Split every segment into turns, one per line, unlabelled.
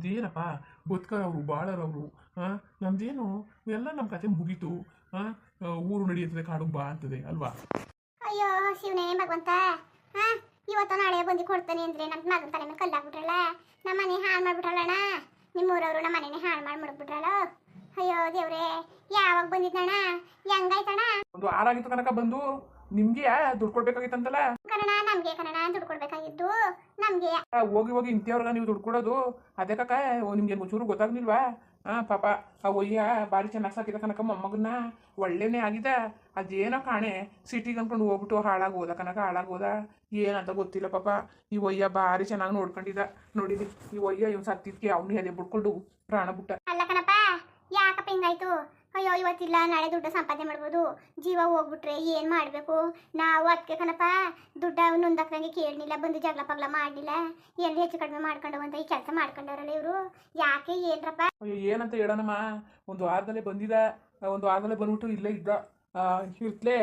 ಇದೇನಪ್ಪ ಬದುಕರವರು ಬಾಳರವರು ಹಾಂ ನಮ್ದೇನು ಎಲ್ಲ ನಮ್ಮ ಕತೆ ಮುಗೀತು. ಹಾಂ ಊರು ನಡೆಯುತ್ತದೆ ಕಾಡು ಬಾ ಅಂತದೆ ಅಲ್ವಾ?
ಅಯ್ಯೋ ಶಿವನೇ ಭಗವಂತ ಹಾ ಇವತ್ತು ನಾಳೆ ಬಂದು ಕೊಡ್ತಾನೆ ಅಂದ್ರೆ ನಮ್ಮ ಮಗನ ತಲೆ ಮೇಲೆ ಕಲ್ಲಾಗ್ಬಿಟ್ರಲ್ಲ? ನಮ್ಮ ಮನೆ ಹಾಳು ಮಾಡ್ಬಿಟ್ರಲ್ಲಣ್ಣ? ನಿಮ್ಮೂರವರು ನಮ್ಮ ಮನೇನೆ ಹಾಳು ಮಾಡಿ ಮುಡ್ಬಿಟ್ರಲ್ಲ? ಅಯ್ಯೋ ದೇವ್ರೆ ಯಾವಾಗ ಬಂದಿದ್ದಣ್ಣ ಹೆಂಗಾಯ್ತಣ್ಣ?
ಒಂದು ಆರಾಗಿತ್ತು ಕನಕ ಬಂದು. ನಿಮ್ಗೆ ದುಡ್ಡು ಕೊಡ್ಬೇಕಾಗಿತ್ತಂತಲ್ಲ?
ಕನ್ನಡ ನಮ್ಗೆ ಕನ್ನಡ ದುಡ್ಡು ಕೊಡ್ಬೇಕಾಗಿದ್ದು ನಮ್ಗೆ.
ಹೋಗಿ ಹೋಗಿ ಇಂಥವ್ರಗ ನೀವು ದುಡ್ಡು ಕೊಡೋದು. ಅದೇ ಕಕ್ಕ ನಿಮ್ಗೆ ಒಂಚೂರು ಗೊತ್ತಾಗ್ಲಿಲ್ವಾ? ಹಾ ಪಾಪ ಆ ಒಯ್ಯ ಭಾರಿ ಚೆನ್ನಾಗಿ ಸಾಕಿದ ಕನಕ ಮೊಮ್ಮಗನ್ನ ಒಳ್ಳೆನೇ ಆಗಿದೆ. ಅದೇನೋ ಕಾಣೆ ಸಿಟಿಗೆ ಅನ್ಕೊಂಡು ಹೋಗ್ಬಿಟ್ಟು ಹಾಳಾಗಿ ಹೋದ ಕನಕ ಹಾಳಾಗೋದ ಹೋದ. ಏನಂತ ಗೊತ್ತಿಲ್ಲ ಪಾಪ. ಈ ಒಯ್ಯ ಭಾರಿ ಚೆನ್ನಾಗಿ ನೋಡ್ಕೊಂಡಿದ್ದ. ನೋಡಿದಿ ಈ ಒಯ್ಯ ಇವ್ ಸತ್ತಿದ್ಕೆ ಅವ್ನಿಗೆ ಅದೇ ಬಿಡ್ಕೊಂಡು ಪ್ರಾಣ ಬಿಟ್ಟ.
ಅಲ್ಲ ಕಣಪ್ಪ ಯಾಕಪ್ಪ ಹಿಂಗಾಯ್ತು? ಅಯ್ಯೋ, ಇವತ್ತಿಲ್ಲ, ನಾಳೆ ದುಡ್ಡು ಸಂಪಾದನೆ ಮಾಡ್ಬೋದು. ಜೀವ ಹೋಗ್ಬಿಟ್ರೆ ಏನು ಮಾಡಬೇಕು? ನಾವು ಅದಕ್ಕೆ ಕಣಪ್ಪ, ದುಡ್ಡು ನೊಂದಕ್ಕಂಗೆ ಕೇಳಲಿಲ್ಲ ಬಂದು ಜಗಳ ಪಗ್ಲ ಮಾಡಲಿಲ್ಲ. ಏನು ಹೆಚ್ಚು ಕಡಿಮೆ ಮಾಡ್ಕೊಂಡು ಅಂತ ಈ ಕೆಲಸ ಮಾಡ್ಕೊಂಡವ್ರಲ್ಲ ಇವರು? ಯಾಕೆ ಏನ್ರಪ್ಪ?
ಅಯ್ಯೋ, ಏನಂತ ಹೇಳೋಣಮ್ಮ? ಒಂದು ವಾರದಲ್ಲೇ ಬಂದಿದ್ದ, ಒಂದು ವಾರದಲ್ಲೇ ಬಂದ್ಬಿಟ್ಟು ಇಲ್ಲೇ ಇದ್ದ. ಇರ್ತಲೇ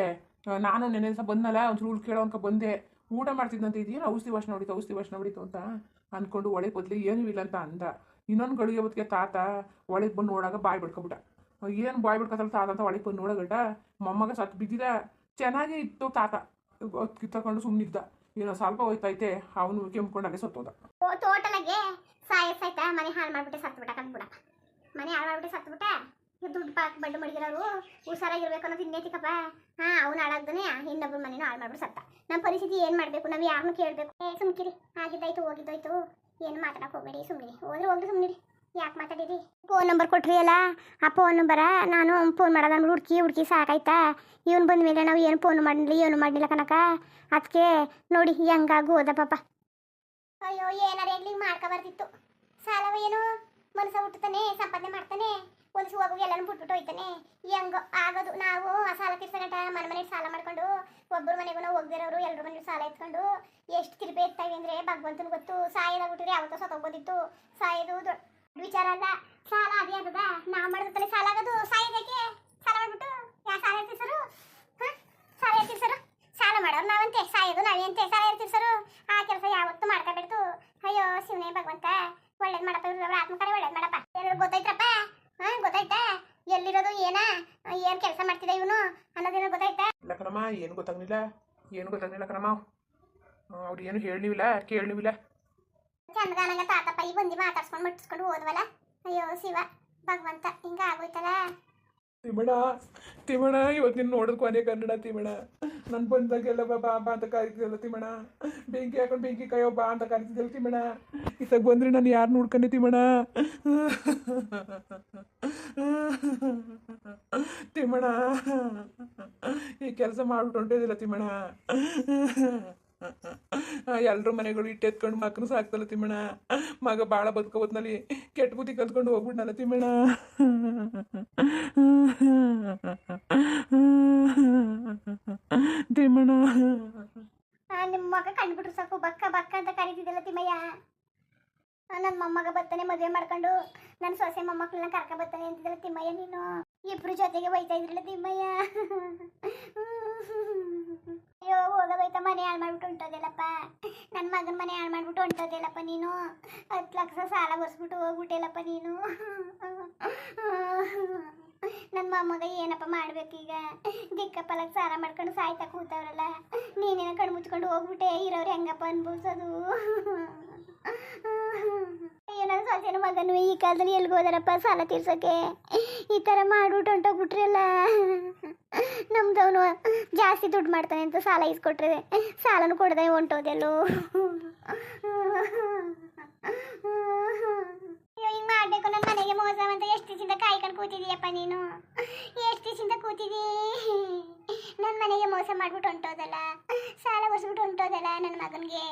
ನಾನು ನೆನೆ ದಿವಸ ಬಂದಲ್ಲ ಒಂದು ರೂಲ್ ಕೇಳೋ ಅಂತ ಬಂದೆ. ಊಟ ಮಾಡ್ತಿದ್ದಂತೆ ಇದೇನು ಔಷಧಿ ವಾಸನೆ ಹೊಡಿತು ಔಷಧಿ ವಾಸನೆ ಹೊಡಿತು ಅಂತ ಅಂದ್ಕೊಂಡು ಒಳಗೆ ಬದಲಿ ಏನೂ ಇಲ್ಲ ಅಂತ ಅಂದ. ಇನ್ನೊಂದು ಗಳಿಗೆ ಹೊತ್ತಿಗೆ ತಾತ ಒಳಗೆ ಬಂದು ನೋಡಾಗ ಬಾಯ್ ಬಿಡ್ಕೊಬಿಟ್ಟ. ಏನು ಬಾಯ್ ಬಿಡ್ಕೊತಲ್ಲ ತಾತ ಅಂತ ಒಳಗೆ ಬಂದು ನೋಡಗಟ ಮೊಮ್ಮಗ ಸತ್ತು ಬಿದ್ದಿದ. ಚೆನ್ನಾಗಿ ಇತ್ತು ತಾತ. ಕಿತ್ತಕೊಂಡು ಸುಮ್ಮನಿದ್ದ ಏನೋ ಸ್ವಲ್ಪ ಹೋಯ್ತೈತೆ. ಅವನು ಕೆಮ್ಕೊಂಡು ಅಲ್ಲೇ ಸತ್ತೋದ.
ಓ ಟೋಟಲಾಗೆ ಸಾಯ ಸಾಯ್ತಾ ಮನೆ ಹಾಳು ಮಾಡ್ಬಿಟ್ಟೆ ಸತ್ತು ಬಿಟ್ಟ ಕಂದ್ಬಿಡಪ್ಪ ಮನೆ ಹಾಳು ಮಾಡ್ಬಿಟ್ಟೆ ಸತ್ತು ಬಿಟ್ಟ ದುಡ್ಡು ಪಾಕ್ ಬಂಡು ಮಡಿಗಿರೋರು ಹುಷಾರಾಗಿರ್ಬೇಕು ಅನ್ನೋದು ಇನ್ನೇತಿಕಪ್ಪ. ಹಾ, ಅವ್ನು ಹಾಳಾಗ್ದಾನೆ ಇನ್ನೊಬ್ರು ಮನೇನು ಹಾಳು ಮಾಡ್ಬಿಟ್ಟು ಸತ್ತ. ನಮ್ಮ ಪರಿಸ್ಥಿತಿ ಏನು ಮಾಡಬೇಕು? ನಾವು ಯಾರನ್ನು ಕೇಳಬೇಕು. ಸುಮ್ಕಿರಿ. ಆಗಿದ್ದಾಯ್ತು, ಹೋಗಿದ್ದಾಯ್ತು. ಏನು ಮಾತಾಡಕ್ಕೆ ಹೋಗ್ಬೇಡಿ. ಸುಮ್ಮನೆ ಹೋದ್ರೆ ಹೋಗ್ರಿ ಸುಮ್ಮನಿರಿ ಯಾಕೆ ಮಾತಾಡಿರಿ ಫೋನ್ ನಂಬರ್ ಕೊಟ್ರಿ ಅಲ್ಲ ಆ ಫೋನ್ ನಂಬರ ನಾನು ಫೋನ್ ಮಾಡೋದ ಹುಡುಕಿ ಹುಡುಕಿ ಸಾಕಾಯ್ತಾ? ಇವನು ಬಂದ ಮೇಲೆ ನಾವು ಏನು ಫೋನ್ ಮಾಡಲಿ ಏನು ಮಾಡಲಿಲ್ಲ ಕನಕ ಅದಕ್ಕೆ ನೋಡಿ ಹೆಂಗಾಗು ಹೋದ ಪಾಪ. ಅಯ್ಯೋ, ಏನಾರ ಎಲ್ಲಿ ಮಾಡ್ಕೊ ಬರ್ತಿತ್ತು. ಸಾಲವ ಏನು? ಮನಸ ಹುಟ್ಟುತ್ತಾನೆ, ಸಂಪಾದನೆ ಮಾಡ್ತಾನೆ, ಒಂದು ಹೋಗಿ ಎಲ್ಲಾನು ಬಿಟ್ಬಿಟ್ಟು ಹೋಯ್ತಾನೆ. ಹೆಂಗೋ ಆಗೋದು. ನಾವು ಆ ಸಾಲ ತೀರ್ಸಗಂಟ ಮನೆ ಮನೆಗೆ ಸಾಲ ಮಾಡ್ಕೊಂಡು ಒಬ್ಬರ ಮನೆಗೂ ನಾವು ಹೋಗ್ದಿರೋರು ಎಲ್ಲರ ಮನೆ ಸಾಲ ಎತ್ಕೊಂಡು, ಎಷ್ಟು ತಿರುಪೆ ಎತ್ತಾವೆ ಅಂದ್ರೆ ಭಗವಂತನ ಗೊತ್ತು. ಸಾಯದಾಗ್ಬಿಟ್ರೆ ಯಾವತ್ತೋ ಸತ್ತೋಗ್ಬೋದಿತ್ತು. ಸಾಯೋದು ದೊಡ್ಡ ವಿಚಾರ ಅಲ್ಲ ಸಾಲ ಅದೇ ನಾ ಮಾಡಿದ್ರೆ ಸಾಲ ಆಗೋದು. ಸಾಯೋದಕ್ಕೆ ಸಾಲ ಮಾಡ್ಬಿಟ್ಟು. ಯಾ ಸಾಲ ಇರ್ತೀವಿ ಹಾಂ? ಸಾಲ ತೀರ್ಸರು ಸಾಲ ಮಾಡೋರು ನಾವಂತೆ. ಸಾಯೋದು ನಾವೇಂತೆ ಸಾಲ ತೀರ್ಸರು ಆ ಕೆಲಸ ಯಾವತ್ತೂ ಮಾಡ್ಕೋಬೇಡ್ತು ಅಯ್ಯೋ, ಶಿವನೇ ಭಗವಂತ. ಒಳ್ಳೇದು ಮಾಡಪ್ಪ ಇವ್ರ. ಆತ್ಮಕಾರ ಒಳ್ಳೇದು ಮಾಡಪ್ಪ. ಎಲ್ಲರೂ ಗೊತ್ತೈತ್ರಪ್ಪ ಹಾ, ಗೊತ್ತಾಯ್ತಾ? ಎಲ್ಲಿರೋದು, ಏನ? ಏನ್ ಕೆಲಸ ಮಾಡ್ತಿದ್ದ ಇವನು? ಅನ್ನೋದೇನೋ ಗೊತ್ತಾಯ್ತಾ?
ಇಲ್ಲ ಕಣಮ್ಮ, ಏನು ಗೊತ್ತಾಗ್ಲಿಲ್ಲ. ಏನು ಗೊತ್ತಾಗ್ಲಿಲ್ಲ ಕಣಮ್ಮ. ಅವ್ರು ಏನು ಹೇಳಿವಿಲ್ಲ ಕೇಳಲಿವಿಲ್ಲ
ಚಂದಗಾನಂಗ ತಾತಪ್ಪ ಈ ಬಂದಿ ಮಾತಾಡ್ಸ್ಕೊಂಡು ಮುಟ್ಟಿಸ್ಕೊಂಡು ಹೋದ್ವಲ್ಲ? ಅಯ್ಯೋ ಶಿವ, ಭಗವಂತ, ಹಿಂಗ ಆಗೋಯ್ತಲ್ಲ?
ತಿಮಣ ತಿಮಣ ಇವತ್ತು ನಿನ್ನ ನೋಡೋದು ಕೊನೆ ಕನ್ನಡ ತಿಮಣ ನನ್ನ ಬಂದಾಗೆಲ್ಲ ಬಾ ಬಾ ಅಂತ ಕರಿತಿದ್ದಲ್ಲ ತಿಮಣ ಬೆಂಕಿ ಹಾಕೊಂಡು ಬೆಂಕಿ ಕಾಯೋ ಬಾ ಅಂತ ಕರಿತಿದ್ದಲ್ಲ ತಿಮಣ ಇತ್ತಾಗ ಬಂದ್ರೆ ನಾನು ಯಾರು ನೋಡ್ಕೊಂಡೆ ತಿಮಣ ತಿಮಣ ಈ ಕೆಲಸ ಮಾಡ್ಬಿಟ್ಟು ಹೊಂಟಿದಿಲ್ಲ ತಿಮ್ಮಣ ಎಲ್ರ ಮನೆಗಳು ಇಟ್ಟೆತ್ಕೊಂಡು ಮಕ್ಕಳು ಸಾಕ್ತಲ್ಲ ತಿಮ್ಮಣ ಮಗ ಭಾಳ ಬದುಕೋದ್ನಲ್ಲಿ ಕೆಟ್ಟ ಬುದ್ಧಿ ಕಲ್ತ್ಕೊಂಡು ಹೋಗ್ಬಿಡ್ನಲ್ಲ ತಿಮ್ಮಣ ತಿಮ್ಮಣ
ನಿಮ್ಮ ಮಗ ಕಂಡ್ಬಿಟ್ರು ಸಾಕು. ಬಕ್ಕ ಬಕ್ಕ ಅಂತ ಕರೀತಿದ್ದಲ್ಲ ತಿಮ್ಮಯ್ಯ. ನನ್ನ ಮೊಮ್ಮಗ ಬರ್ತಾನೆ ಮದುವೆ ಮಾಡ್ಕೊಂಡು. ನನ್ನ ಸೊಸೆ ಮೊಮ್ಮಕ್ಕಳನ್ನ ಕರ್ಕ ಬರ್ತಾನೆ ಅಂತಿದ್ದಲ್ಲ ತಿಮ್ಮಯ್ಯ ನೀನು. ಇಬ್ರು ಜೊತೆಗೆ ಬೈತಾ ಇದ್ರಲ್ಲ ತಿಮ್ಮಯ್ಯ. ಅಯ್ಯೋ ಹೋಗೋದೈತ ಮನೆ ಹಾಳು ಮಾಡ್ಬಿಟ್ಟು ಹೊಂಟೋದಿಲ್ಲಪ್ಪ. ನನ್ನ ಮಗನ ಮನೆ ಹಾಳು ಮಾಡ್ಬಿಟ್ಟು ಹೊಂಟೋದಿಲ್ಲಪ್ಪ ನೀನು. ಹತ್ತು ಲಕ್ಷ ಸಾಲ ಬರ್ಸ್ಬಿಟ್ಟು ಹೋಗ್ಬಿಟ್ಟಿಲ್ಲಪ್ಪ ನೀನು. ನನ್ನ ಮೊಮ್ಮಗ ಏನಪ್ಪ ಮಾಡ್ಬೇಕೀಗ? ದಿಕ್ಕಪ್ಪಲಕ್ಕೆ ಪಲಕ್ ಸಾಲ ಮಾಡ್ಕೊಂಡು ಸಾಯ್ತಾ ಕೂತವ್ರಲ್ಲ. ನೀನೇನ ಕಣ್ಣು ಮುಚ್ಕೊಂಡು ಹೋಗ್ಬಿಟ್ಟೆ? ಇರೋರು ಹೆಂಗಪ್ಪ ಅನ್ಭವಿಸೋದು? ಏನಾದ್ರು ಸೊಸೆನ ಮಗನು ಈ ಕಾಲದಲ್ಲಿ ಎಲ್ಲಿ ಹೋದಾರಪ್ಪ ಸಾಲ ತೀರ್ಸೋಕೆ? ಈ ಥರ ಮಾಡ್ಬಿಟ್ಟು ಹೊಂಟೋಗ್ಬಿಟ್ರಲ್ಲ ನಮ್ದವನು ಜಾಸ್ತಿ ದುಡ್ಡು ಮಾಡ್ತಾನೆ ಅಂತ ಸಾಲ ಇಸ್ಕೊಟ್ರೆ ಸಾಲನು ಕೊಡದೆ ಹೊಂಟೋದೆಲ್ಲೋ. ಮಾಡಬೇಕು ಮಾಡ್ಬೇಕು ನನ್ನ ಮನೆಗೆ ಮೋಸ ಅಂತ. ಎಷ್ಟು ದಿವಸದಿಂದ ಕಾಯ್ಕೊಂಡು ಕೂತಿದೀಯಪ್ಪ ನೀನು? ಎಷ್ಟು ದಿವಸದಿಂದ ಕೂತಿದೀ? ನನ್ನ ಮನೆಗೆ ಮೋಸ ಮಾಡ್ಬಿಟ್ಟು ಹೊಂಟೋದಲ್ಲ. ಸಾಲ ಒರೆಸ್ಬಿಟ್ಟು ಹೊಂಟೋದಲ್ಲ ನನ್ನ ಮಗನಿಗೆ.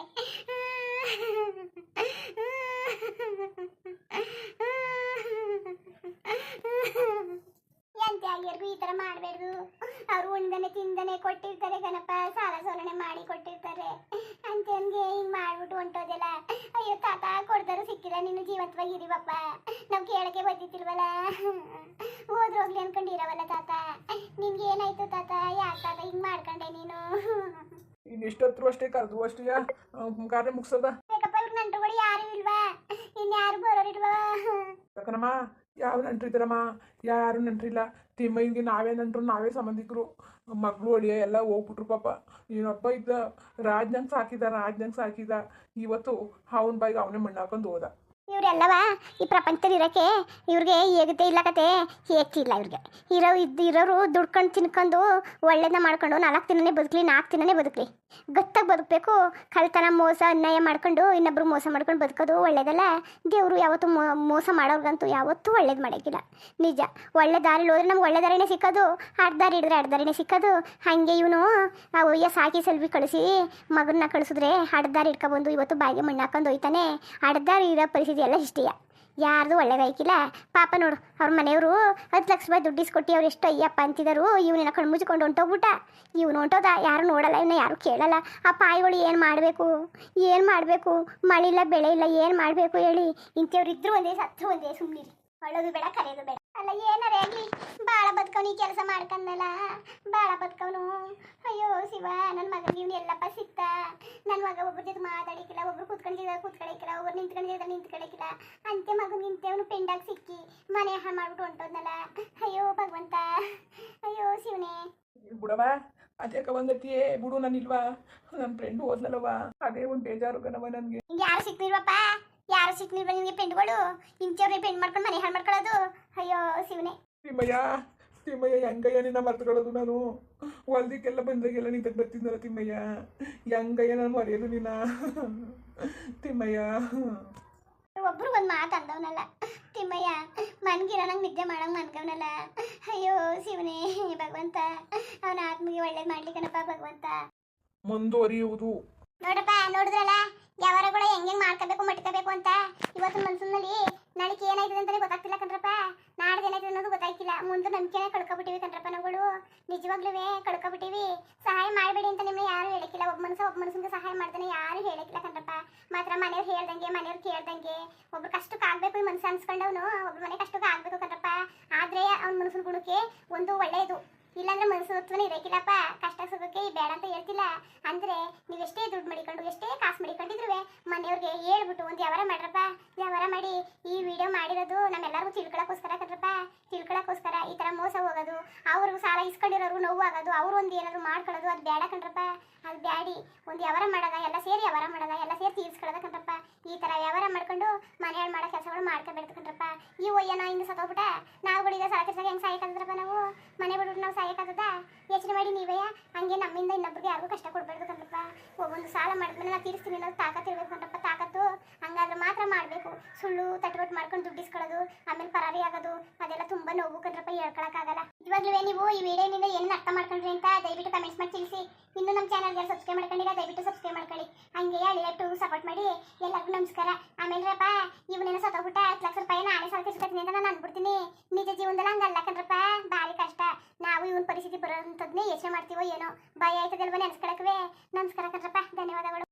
ಎಂತ ಆಗಿರ್ಗು ಈ ತರ ಮಾಡ್ಬೇಡ್ದು ಅವ್ರು ಉಣ್ದನೆ ತಿಂದನೆ ಕೊಟ್ಟಿರ್ತಾರೆ ಗಣಪ ಸಾಲ ಸೋಲನೆ ಮಾಡಿ ಕೊಟ್ಟಿರ್ತಾರೆ. ಅಂತ ಹಂಗೆ ಹಿಂಗ್ ಮಾಡ್ಬಿಟ್ಟು ಹೊಂಟೋದೆಲ್ಲ ಅಯ್ಯೋ ತಾತ ಕೊಡ್ದಾರು ಸಿಕ್ಕಿಲ್ಲ ನೀನು ಜೀವಂತವಾಗಿರಿವಪ್ಪ ನಾವು ಕೇಳಕ್ಕೆ ಬರ್ತಿತ್ತಿಲ್ವಲ್ಲ ಹೋದ್ರೋಗ್ಲಿ ಅನ್ಕೊಂಡಿರವಲ್ಲ ತಾತ. ನಿನ್ಗೆ ಏನಾಯ್ತು ತಾತ? ಯಾಕೆ ತಾತ ಹಿಂಗ್ ಮಾಡ್ಕೊಂಡೆ ನೀನು?
ಇನ್ನು ಎಷ್ಟೊತ್ತರು ಅಷ್ಟೇ ಕರೆದು ಅಷ್ಟೇ ಕಾರ್ಯ ಮುಗಿಸೋದ?
ನಂಟುಗಳು ಯಾರು ಇಲ್ವಾ? ಇನ್ಯಾರು ಬರೋರಿಲ್ವಾ?
ಕಣಮ್ಮ ಯಾವ ನೆಂಟ್ರಿದ್ದಾರಮ್ಮ? ಯಾರು ನೆಂಟ್ರಿಲ್ಲ? ತಿಮ್ಮಯ್ಯನಿಗೆ ನಾವೇ ನೆಂಟ್ರು, ನಾವೇ ಸಂಬಂಧಿಕರು. ಮಗಳು ಅಳಿಯ ಎಲ್ಲ ಹೋಗ್ಬಿಟ್ರು ಪಾಪ. ಇವನೊಬ್ಬ ಇದ್ದ? ರಾಜ್ನಂಗೆ ಸಾಕಿದ ರಾಜ್ನಂಗೆ ಸಾಕಿದ. ಇವತ್ತು ಅವನ ಬಾಯಿಗೆ ಅವನೇ ಮಣ್ಣು ಹಾಕೊಂಡು ಹೋದ.
ಇವರೆಲ್ಲವ? ಈ ಪ್ರಪಂಚದಲ್ಲಿ ಇರೋಕ್ಕೆ ಇವ್ರಿಗೆ ಹೇಗುತ್ತೆ ಇಲ್ಲ ಕತೆ ಹೇಗ್ತಿಲ್ಲ ಇವ್ರಿಗೆ. ಇರೋ ಇದ್ದು ಇರೋರು ದುಡ್ಕೊಂಡು ತಿನ್ಕೊಂಡು ಒಳ್ಳೇದನ್ನ ಮಾಡ್ಕೊಂಡು ನಾಲ್ಕು ದಿನನೇ ಬದುಕಲಿ ನಾಲ್ಕು ದಿನನೇ ಬದುಕಲಿ. ಗತ್ತಾಗಿ ಬದುಕಬೇಕು. ಕಳ್ತನ, ಮೋಸ, ಅನ್ಯಾಯ ಮಾಡ್ಕೊಂಡು ಇನ್ನೊಬ್ರು ಮೋಸ ಮಾಡ್ಕೊಂಡು ಬದುಕೋದು ಒಳ್ಳೇದಲ್ಲ. ದೇವರು ಯಾವತ್ತೂ ಮೋಸ ಮಾಡೋರ್ಗಂತೂ ಯಾವತ್ತೂ ಒಳ್ಳೇದು ಮಾಡೋಕ್ಕಿಲ್ಲ. ನಿಜ. ಒಳ್ಳೆ ದಾರಿಲಿ ಹೋದ್ರೆ ನಮ್ಗೆ ಒಳ್ಳೆ ದಾರಿನೇ ಸಿಕ್ಕೋದು. ದಾರಿ ಹಿಡಿದ್ರೆ ದಾರಿನೇ ಸಿಕ್ಕೋದು. ಹಾಗೆ ಇವನು ಆ ಒಯ್ಯ ಸಾಕಿ ಸೆಲ್ವಿ ಕಳಿಸಿ ಮಗನ್ನ ಕಳಿಸಿದ್ರೆ ದಾರಿ ಇಟ್ಕೊಬಂದು ಇವತ್ತು ಬಾಯಿಗೆ ಮಣ್ಣು ಹಾಕೊಂಡು ಹೋಯ್ತಾನೆ. ಅಡ್ಡದಾರಿ ಇರೋ ಪರಿಸ್ಥಿತಿ ಎಲ್ಲ ಇಷ್ಟೀಯ ಯಾರ್ದು ಒಳ್ಳೇದಾಯ್ಕಿಲ್ಲ ಪಾಪ ನೋಡು, ಅವ್ರ ಮನೆಯವರು ಹತ್ತು ಲಕ್ಷ ರೂಪಾಯಿ ದುಡ್ಡು ಇಸ್ಕೊಟ್ಟು ಅವ್ರು ಎಷ್ಟು ಅಯ್ಯಪ್ಪ ಅಂತಿದ್ದರು ಇವನಿನ ಕಣ್ಣು ಮುಚ್ಕೊಂಡು ಹೊಂಟೋಗ್ಬಿಟ್ಟ. ಇವನು ಹೊಂಟೋದ, ಯಾರು ನೋಡಲ್ಲ ಇವನ್ನ ಯಾರು ಕೇಳಲ್ಲ. ಆ ಪಾಯಿಗಳು ಏನು ಮಾಡಬೇಕು? ಏನು ಮಾಡಬೇಕು? ಮಳೆ ಇಲ್ಲ, ಬೆಳೆ ಇಲ್ಲ, ಏನು ಮಾಡಬೇಕು ಹೇಳಿ. ಇಂಥವ್ರು ಇದ್ರು ಒಂದೇ ಸತ್ತು, ಒಂದೇ ಸುಮ್ಮನಿರಿ ಅಳೋದು ಬೇಡ, ಕರೆಯೋದು ಬೇಡ. ಅಲ್ಲ ಏನಾರೇ ಆಗಲಿ ಬಾಳ ಬದುಕವನು ಈ ಕೆಲಸ ಮಾಡ್ಕಂದಲ್ಲ. ಬಾಳ ಬದ್ಕವ್ನು. ಅಯ್ಯೋ ಶಿವ ನನ್ನ ಮಗ ಇವ್ನು ಎಲ್ಲಪ್ಪ ಸಿಕ್ತ. ನನ್ನ ಮಗ ಒಬ್ಬರ ಜೊತೆ ಮಾತಾಡಿಕಿಲ್ಲ ಒಬ್ರು ಕೂತ್ಕೊಂಡಿದ್ದ ಕೂತ್ಕೊಳಕಿಲ್ಲ ಒಬ್ರು ನಿಂತ್ಕೊಂಡಿದ್ದ ನಿಂತ್ಕೊಳಕಿಲ್ಲ ಅಂತೆ ಮಗನ ನಿಂತೆ ಅವನು ಪೆಂಡಾಗಿ ಸಿಕ್ಕಿ ಮನೆ ಹಾ ಮಾಡ್ಬಿಟ್ಟು ಹೊಂಟೋದ್ನಲ್ಲ. ಅಯ್ಯೋ ಭಗವಂತ. ಅಯ್ಯೋ ಶಿವನೇ.
ಬಿಡವ ಅದೇ ಬಂದೈತಿಯೇ ಬಿಡು ನಾನಿಲ್ವಾ ನನ್ನ ಫ್ರೆಂಡ್ ಅದೇ ಒಂದು ಬೇಜಾರು ಕಣವ ನನಗೆ.
ಯಾರು ಸಿಕ್ನಿಲ್ವಪ್ಪ ಯಾರು ಸಿಕ್ನಿಲ್ವ ನಿಮಗೆ ಪೆಂಡ್ಗಳು ಇಂಥವ್ರನ್ನೇ ಪೆಂಡ್ ಮಾಡ್ಕೊಂಡು ಮನೆ ಹಾಳು ಮಾಡ್ಕೊಳ್ಳೋದು. ಅಯ್ಯೋ ಶಿವನೇ.
ತಿಮ್ಮಯ್ಯ ತಿಮ್ಮಯ್ಯ ಹೆಂಗಯ್ಯ ನಿನ್ನ ಮರ್ತುಗಳದು ನಾನು? ಹೊಲ್ದಿಕ್ಕೆಲ್ಲ ಬಂದಾಗೆಲ್ಲ ನಿಂತಕ್ಕೆ ಬರ್ತಿದ್ನಲ್ಲ ತಿಮ್ಮಯ್ಯ? ಹೆಂಗಯ್ಯ ನಾನು ಮರೆಯೋದು ನಿನ್ನ ತಿಮ್ಮಯ್ಯ.
ಒಬ್ರು ಒಂದು ಮಾತು ಅಂದವನಲ್ಲ ತಿಮ್ಮಯ್ಯ ಮನ್ಗಿರ ನಂಗೆ ನಿದ್ದೆ ಮಾಡಂಗೆ ಮನ್ಕವನಲ್ಲ ಅಯ್ಯೋ ಶಿವನೇ ಭಗವಂತ. ಅವನ ಆತ್ಮಿಗೆ ಒಳ್ಳೇದು ಮಾಡ್ಲಿಕ್ಕನಪ್ಪ ಭಗವಂತ.
ಮುಂದುವರಿಯುವುದು.
ನೋಡಪ್ಪ ನೋಡಿದ್ರಲ್ಲ? ಯಾವಾರ ಹೆಂಗೆ ಮಾಡ್ಕೋಬೇಕು, ಮಟ್ಕೋಬೇಕು ಅಂತ ಇವತ್ತು ಮನ್ಸಿನಲ್ಲಿ ನಾಳೆ ಏನಾಯ್ತದೆ ಅಂತಾನೆ ಗೊತ್ತಾಗ್ತಿಲ್ಲ ಕಣ್ರಪ್ಪ. ನಾಡ್ದು ಏನಾಯ್ತದೆ ಅನ್ನೋದು ಗೊತ್ತಾಗ್ತಿಲ್ಲ ಮುಂದೆ ನಂಬಿಕೆನೇ ಕಳ್ಕೊಬಿಟ್ಟಿವಿ ಕಣ್ರಪ್ಪ ನಾವುಗಳು ನಿಜವಾಗ್ಲೂ ಕಳ್ಕೊಬಿಟ್ಟಿವಿ. ಸಹಾಯ ಮಾಡಬೇಡಿ ಅಂತ ನಿಮ್ಮನ್ನ ಯಾರು ಹೇಳಕ್ಕಿಲ್ಲ. ಒಬ್ಬ ಮನುಷ್ಯ ಒಬ್ಬ ಮನಸ್ಸಿಂದ ಸಹಾಯ ಮಾಡ್ತಾನೆ ಯಾರು ಹೇಳಕ್ಕಿಲ್ಲ ಕಣ್ರಪ್ಪ. ಮಾತ್ರ ಮನೆಯವ್ರು ಹೇಳ್ದಂಗೆ, ಮನೆಯವ್ರು ಕೇಳ್ದಂಗೆ. ಒಬ್ರು ಕಷ್ಟಕ್ಕೆ ಆಗ್ಬೇಕು ಈ ಮನಸ್ಸು ಅನ್ಸ್ಕೊಂಡವನು, ಒಬ್ರು ಮನೆ ಕಷ್ಟಕ್ಕೆ ಆಗ್ಬೇಕು ಕಣ್ರಪ್ಪ. ಆದ್ರೆ ಅವ್ನ ಮನಸ್ಸಿನ ಗುಣಕ್ಕೆ ಒಂದು ಒಳ್ಳೆಯದು. ಇಲ್ಲಾಂದ್ರೆ ಮನಸ್ಸು ಇರಕ್ಕಿಲ್ಲಪ್ಪ. ಕಷ್ಟ ಸುಖಕ್ಕೆ ಈ ಬೇಡ ಅಂತ ಹೇಳ್ತಿಲ್ಲ. ಅಂದ್ರೆ ನೀವು ಎಷ್ಟೇ ದುಡ್ಡು ಮಾಡಿಕೊಂಡು, ಎಷ್ಟೇ ಕಾಸು ಮಡಿಕೊಂಡಿದ್ರು ಮನೆಯವ್ರಿಗೆ ಹೇಳ್ಬಿಟ್ಟು ಒಂದು ವ್ಯವಹಾರ ಮಾಡ್ರಪ್ಪ. ಯಾವಾರ ಮಾಡಿ ಈ ವಿಡಿಯೋ ಮಾಡಿರೋದು ನಮ್ಮೆಲ್ಲರಿಗೂ ತಿಳ್ಕೊಳಕ್ಕೋಸ್ಕರ ಕದ್ರಪ್ಪ ತಿಳ್ಕೊಳಕ್ಕೋಸ್ಕರ ಈ ಥರ ಮೋಸ ಹೋಗೋದು, ಅವ್ರಿಗೂ ಸಾಲ ಇಸ್ಕೊಂಡಿರೋರು ನೋವು ಆಗೋದು, ಅವ್ರು ಒಂದು ಏನಾದ್ರು ಮಾಡ್ಕೊಳ್ಳೋದು, ಅದು ಬೇಡ ಕಣ್ರಪ್ಪ. ಅದು ಬ್ಯಾಡಿ. ಒಂದು ಯಾವಾರ ಮಾಡೋದ, ಎಲ್ಲ ಸೇರಿ ವ್ಯವಹಾರ ಮಾಡೋದ, ಎಲ್ಲ ಸೇರಿ ತೀರಿಸ್ಕೊಳ್ಳೋದ ಕಣ್ರಪ್ಪ. ಈ ಥರ ವ್ಯವಹಾರ ಮಾಡ್ಕೊಂಡು ಮನೆಯಲ್ಲಿ ಮಾಡೋ ಕೆಲಸಗಳು ಮಾಡ್ಕೋಬೇಡ್ತು ಕಣ್ರಪ್ಪ. ಈ ಒಯ್ಯನ ಹಿಂಗೆ ನಾವು ನಾವುಗಳಿಗೆ ಸಾಲ ತೀರ್ಸಾಗ ಹೆಂಗೆ ಸಾಯಕಾದ್ರಪ್ಪ ನಾವು? ಮನೆ ಬಿಡ್ಬಿಟ್ಟು ನಾವು ಸಾಯಕ್ಕಾಗದ ಯೋಚನೆ ಮಾಡಿ ನೀವೇ ಹಂಗೆ ನಮ್ಮಿಂದ ಇನ್ನೊಬ್ರಿಗೆ ಯಾರಿಗೂ ಕಷ್ಟ ಕಣ್ರಪ್ಪ ಒಬ್ಬೊಂದು ಸಾಲ ಮಾಡಿದ್ಮೇಲೆ ನಾ ತೀರಿಸ್ತೀನಿ ಅನ್ನೋದು ತಾಕತ್ತು ಇರಬೇಕು ತಾಕತ್ತು ಹಂಗಾದ್ರೆ ಮಾತ್ರ ಮಾಡಬೇಕು. ಸುಳ್ಳು ತಟ್ಟುಬಟ್ಟು ಮಾಡ್ಕೊಂಡು ದುಡ್ಡಿಸ್ಕೊಳ್ಳೋದು ಆಮೇಲೆ ಪರಾರಿ ಆಗೋದು, ಅದೆಲ್ಲ ತುಂಬ ನೋವು ಕಣ್ರಪ್ಪ ಹೇಳ್ಕೊಳಕ್ಕಾಗಲ್ಲ. ಇವಾಗಲೂ ನೀವು ಈ ವಿಡಿಯೋನಿಂದ ಏನು ಅರ್ಥ ಮಾಡ್ಕೊಂಡ್ರಿ ಅಂತ ದಯವಿಟ್ಟು ಕಮೆಂಟ್ಸ್ ಮಾಡಿ ತಿಳಿಸಿ. ಇನ್ನು ನಮ್ಮ ಚಾನಲ್ಗೆ ಸಬ್ಸ್ಕ್ರೈಬ್ ಮಾಡ್ಕೊಂಡಿರ ದಯವಿಟ್ಟು ಸಬ್ಸ್ಕ್ರೈಬ್ ಮಾಡ್ಕೊಳ್ಳಿ. ಹಂಗೆ ಅಳಿಯಟ್ಟು ಸಪೋರ್ಟ್ ಮಾಡಿ ಎಲ್ಲರಿಗೂ ನಮಸ್ಕಾರ. ಆಮೇಲೆ ರಪ್ಪ, ಇವನೇನೋ ಸತ್ತೋಗ್ಬಿಟ್ಟ ಹತ್ತು ಲಕ್ಷ ರೂಪಾಯಿ ನಾನೇ ಸಾಲ ತಿರ್ಸ್ಕೊತೀನಿ ಅಂತ ನಾನು ಅನ್ಬಿಡ್ತೀನಿ. ನಿಜ ಜೀವನದಲ್ಲಿ ಹಂಗಲ್ಲ ಕಣ್ರಪ್ಪ, ಭಾರಿ ಕಷ್ಟ. ನಾವು ಇವನ್ ಪರಿಸ್ಥಿತಿ ಬರೋಂಥದ್ನೇ ಯೋಚನೆ ಮಾಡ್ತೀವೋ ಏನೋ. ಭಯ ಆಯ್ತದಲ್ವ ನೆನ್ಸ್ಕೊಳಕ್ವೆ? ನಮಸ್ಕಾರ ಕಣ್ರಪ್ಪ, ಧನ್ಯವಾದಗಳು.